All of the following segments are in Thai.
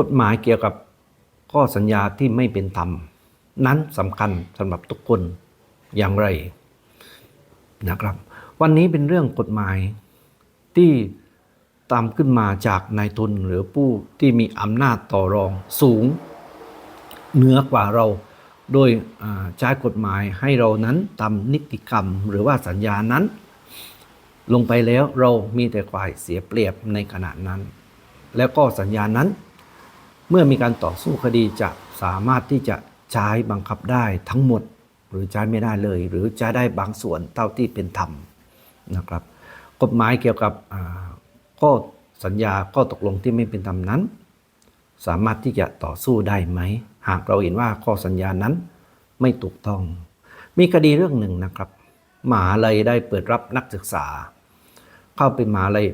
กฎหมายเกี่ยวกับข้อสัญญาที่ไม่เป็นธรรม นั้นสำคัญสำหรับทุกคนอย่างไรนะครับ วันนี้เป็นเรื่องกฎหมายที่ตามขึ้นมาจากนายทุนหรือผู้ที่มีอำนาจต่อรองสูง เหนือกว่าเรา โดยใช้กฎหมายให้เรานั้นทำนิติกรรมหรือว่าสัญญานั้น ลงไปแล้วเรามีแต่ฝ่ายเสียเปรียบในขณะนั้น แล้วก็สัญญานั้น เมื่อมีการต่อสู้คดีจะสามารถที่จะใช้บังคับได้ทั้งหมด หรือใช้ไม่ได้เลย หรือใช้ได้บางส่วนเท่าที่เป็นธรรมนะครับ กฎหมายเกี่ยวกับข้อสัญญาข้อตกลงที่ไม่เป็นธรรมนั้น สามารถที่จะต่อสู้ได้ไหม หากเราเห็นว่าข้อสัญญานั้นไม่ถูกต้อง มีคดีเรื่องหนึ่งนะครับมหาลัยได้เปิดรับนักศึกษา เข้าเป็นมหาลัย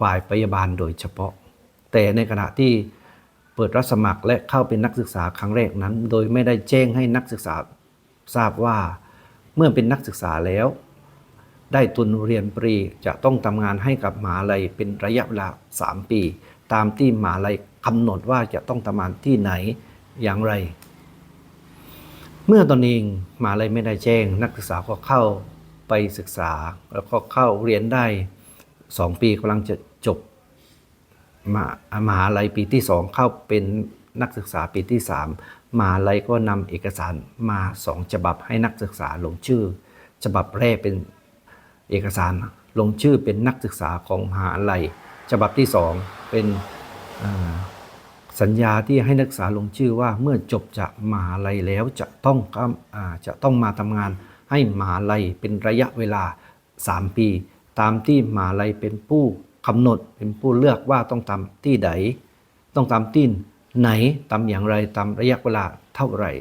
ฝ่ายพยาบาลโดยเฉพาะ แต่ในขณะที่ เปิดรับสมัครและเข้าเป็นนักศึกษาครั้งแรกนั้น โดยไม่ได้แจ้งให้นักศึกษาทราบว่า เมื่อเป็นนักศึกษาแล้ว ได้ทุนเรียนปรีจะต้องทำงานให้กับมหาลัยเป็นระยะเวลา 3 ปี ตามที่มหาลัยกำหนดว่าจะต้องทำงานที่ไหนอย่างไร เมื่อตอนเองมหาลัยไม่ได้แจ้ง นักศึกษาก็เข้าไปศึกษา แล้วก็เข้าเรียนได้ 2 ปีกำลังจะจบ มามหาลัยปีที่2เข้าเป็นนักศึกษาปีที่3มหาลัยก็นำเอกสารมา2ฉบับให้นักศึกษาลงชื่อ ฉบับแรกเป็นเอกสารลงชื่อเป็นนักศึกษาของมหาลัย ฉบับที่2เป็นสัญญาที่ให้นักศึกษาลงชื่อว่าเมื่อจบจากมหาลัยแล้วจะต้องอจะต้องมาทำงานให้มหาลัยเป็นระยะเวลา 3 ปี ตามที่มหาลัยเป็นผู้ กำหนดเป็นผู้เลือกว่าต้องทำที่ใด ต้องทำที่ไหนทำอย่างไรตามระยะเวลาเท่าไหร่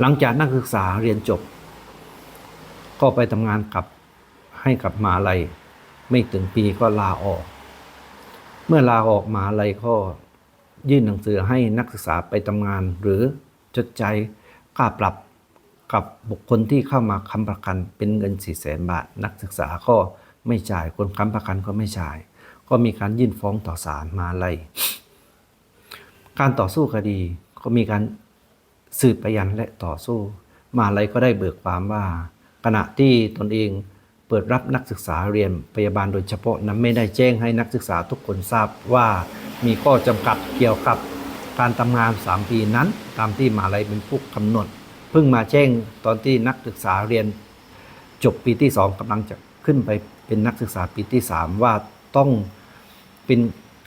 หลังจากนักศึกษาเรียนจบ ก็ไปทำงานกับให้กับมาลัย ไม่ถึงปีก็ลาออก เมื่อลาออกมาลัยก็ยื่นหนังสือให้นักศึกษาไปทำงาน หรือชดใช้ค่าปรับกับบุคคลที่เข้ามาค้ำประกันเป็นเงิน4 0 0แสนบาท นักศึกษาก็ ไม่จ่าย คนค้ำประกันก็ไม่จ่าย ก็มีการยื่นฟ้องต่อศาลมหาลัยการต่อสู้คดีก็มีการสืบพยานและต่อสู้มหาลัยก็ได้เบิกความว่า ขณะที่ตนเองเปิดรับนักศึกษาเรียนพยาบาลโดยเฉพาะนั้นไม่ได้แจ้งให้นักศึกษาทุกคนทราบว่ามีข้อจำกัดเกี่ยวกับการทำงาน 3 ปีนั้น ตามที่มหาลัยเป็นผู้กำหนด เพิ่งมาแจ้งตอนที่นักศึกษาเรียน จบปีที่ 2กำลังจะขึ้นไป เป็นนักศึกษาปีที่ 3 ว่าต้องเป็น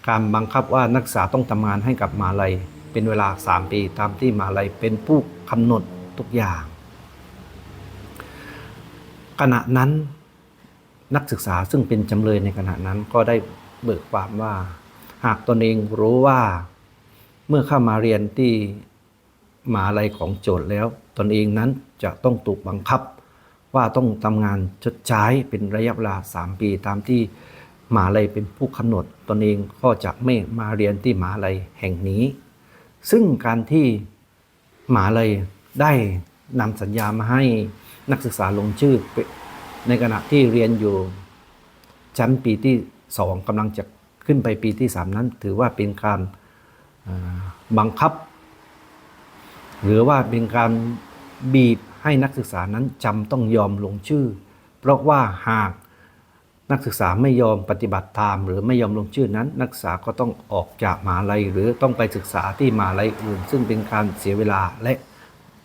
การบังคับว่านักศึกษาต้องทำงานให้กับมหาลัย เป็นเวลา 3 ปีตามที่มหาลัยเป็นผู้กำหนดทุกอย่าง ขณะนั้นนักศึกษาซึ่งเป็นจำเลยในขณะนั้นก็ได้เบิกความว่า หากตนเองรู้ว่าเมื่อเข้ามาเรียนที่มหาลัยของโจทย์แล้ว ตนเองนั้นจะต้องถูกบังคับ ว่าต้องทำงานชดใช้เป็นระยะเวลา 3 ปีตามที่มหาลัยเป็นผู้กำหนดตนเองก็จะไม่มาเรียนที่มหาลัยแห่งนี้ ซึ่งการที่มหาลัยได้นำสัญญามาให้นักศึกษาลงชื่อ ในขณะที่เรียนอยู่ชั้นปีที่สองกำลังจะขึ้นไปปีที่สามนั้น ถือว่าเป็นการบังคับ หรือว่าเป็นการบีบ ให้นักศึกษานั้นจำต้องยอมลงชื่อ เพราะว่าหากนักศึกษาไม่ยอมปฏิบัติตาม หรือไม่ยอมลงชื่อนั้น นักศึกษาก็ต้องออกจากมหาลัยหรือต้องไปศึกษาที่มหาลัยอื่น ซึ่งเป็นการเสียเวลาและ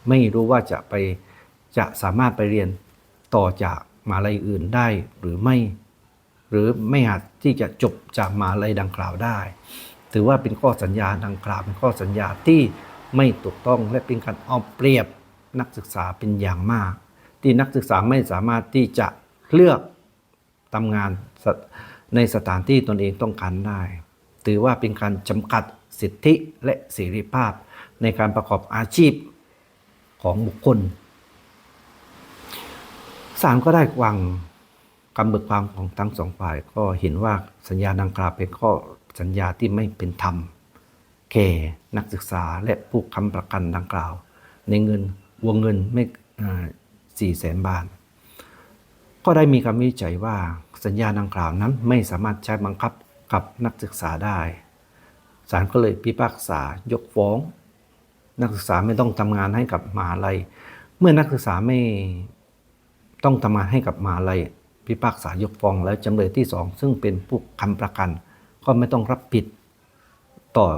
ไม่รู้ว่าจะไปจะสามารถไปเรียนต่อจากมหาลัยอื่นได้หรือไม่ หรือไม่อาจที่จะจบจากมหาลัยดังกล่าวได้ ถือว่าเป็นข้อสัญญาดังกล่าวเป็นข้อสัญญาที่ไม่ถูกต้องและเป็นการเอาเปรียบ นักศึกษาเป็นอย่างมาก ที่นักศึกษาไม่สามารถที่จะเลือกทำงานในสถานที่ตนเองต้องการได้ ถือว่าเป็นการจำกัดสิทธิและเสรีภาพในการประกอบอาชีพของบุคคลศาลก็ได้วางคำเบิกความของทั้งสองฝ่าย ก็เห็นว่าสัญญาดังกล่าวเป็นข้อสัญญาที่ไม่เป็นธรรมแก่นักศึกษาและผู้ค้ำประกันดังกล่าว ในเงิน วงเงินไม่สี่แสนบาท ก็ได้มีคำวิจัยว่าสัญญาดังกล่าวนั้นไม่สามารถใช้บังคับกับนักศึกษาได้ศาลก็เลยพิพากษายกฟ้อง นักศึกษาไม่ต้องทำงานให้กับมหาลัย เมื่อนักศึกษาไม่ต้องทำงานให้กับมหาลัยพิพากษายกฟ้องแล้วจำเลยที่สองซึ่งเป็นผู้ค้ำประกัน ก็ไม่ต้องรับผิดต่อ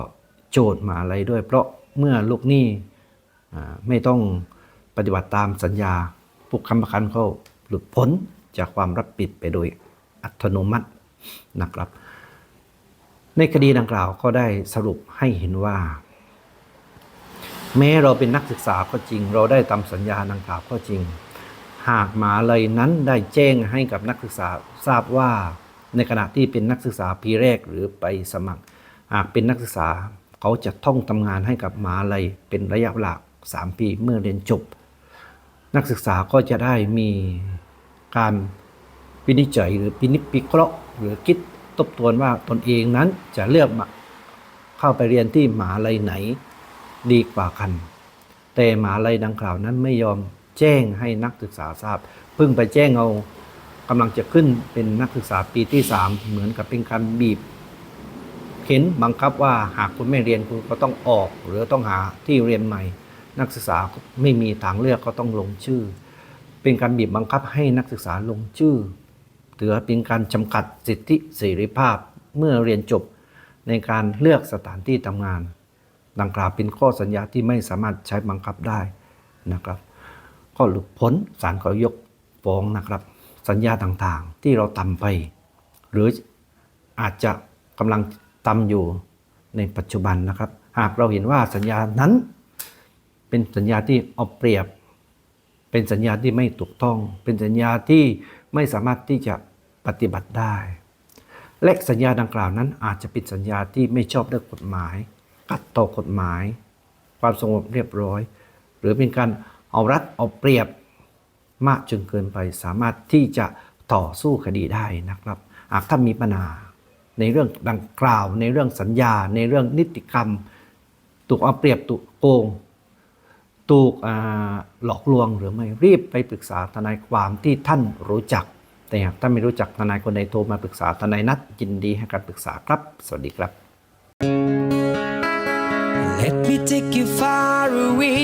โจทย์มหาลัยด้วย เพราะเมื่อลูกหนี้ ไม่ต้องปฏิบัติตามสัญญาผู้ค้ำประกันเขาหลุดพ้นจากความรับผิดไปโดยอัตโนมัตินะครับ ในคดีดังกล่าวก็ได้สรุปให้เห็นว่า แม้เราเป็นนักศึกษาก็จริง เราได้ตามสัญญาดังกล่าวก็จริง หากมหาลัยนั้นได้แจ้งให้กับนักศึกษาทราบว่าในขณะที่เป็นนักศึกษาปีแรกหรือไปสมัคร หากเป็นนักศึกษาเขาจะต้องทำงานให้กับมหาลัยเป็นระยะเวลา 3 ปีเมื่อเรียนจบ นักศึกษาก็จะได้มีการวินิจฉัยหรือพินิจพิเคราะห์ หรือคิดทบทวนว่าตนเองนั้นจะเลือกมาเข้าไปเรียนที่มหาลัยไหนดีกว่ากัน แต่มหาลัยดังกล่าวนั้นไม่ยอมแจ้งให้นักศึกษาทราบ เพิ่งไปแจ้งเอากำลังจะขึ้นเป็นนักศึกษาปีที่ 3 เหมือนกับเป็นการบีบเข็นบังคับว่าหากคุณไม่เรียนคุณก็ต้องออก หรือต้องหาที่เรียนใหม่ นักศึกษาไม่มีทางเลือกก็ต้องลงชื่อ เป็นการบีบบังคับให้นักศึกษาลงชื่อถือเป็นการจำกัดสิทธิเสรีภาพเมื่อเรียนจบในการเลือกสถานที่ทำงาน ดังกล่าวเป็นข้อสัญญาที่ไม่สามารถใช้บังคับได้นะครับ ก็หลุดพ้นศาลก็ยกฟ้องนะครับ สัญญาต่างๆที่เราทำไป หรืออาจจะกำลังทำอยู่ในปัจจุบันนะครับ หากเราเห็นว่าสัญญานั้น เป็นสัญญาที่เอาเปรียบ เป็นสัญญาที่ไม่ถูกต้อง เป็นสัญญาที่ไม่สามารถที่จะปฏิบัติได้ และสัญญาดังกล่าวนั้นอาจจะเป็นสัญญาที่ไม่ชอบด้วยกฎหมายขัดต่อกฎหมาย ความสงบเรียบร้อย หรือเป็นการเอารัดเอาเปรียบมากจนเกินไปสามารถที่จะต่อสู้คดีได้นะครับ หากท่านมีปัญหาในเรื่องดังกล่าว ในเรื่องสัญญา ในเรื่องนิติกรรม ถูกเอาเปรียบถูกโกง ถูกหลอกลวงหรือไม่รีบไปปรึกษาทนายความที่ท่านรู้จัก แต่หากท่านไม่รู้จักทนายคนใดโทรมาปรึกษาทนายนัดยินดีให้การปรึกษาครับ สวัสดีครับ Let me take you far away.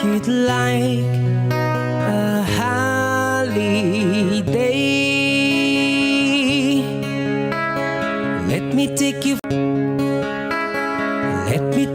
You'd like a holiday. Let me take you.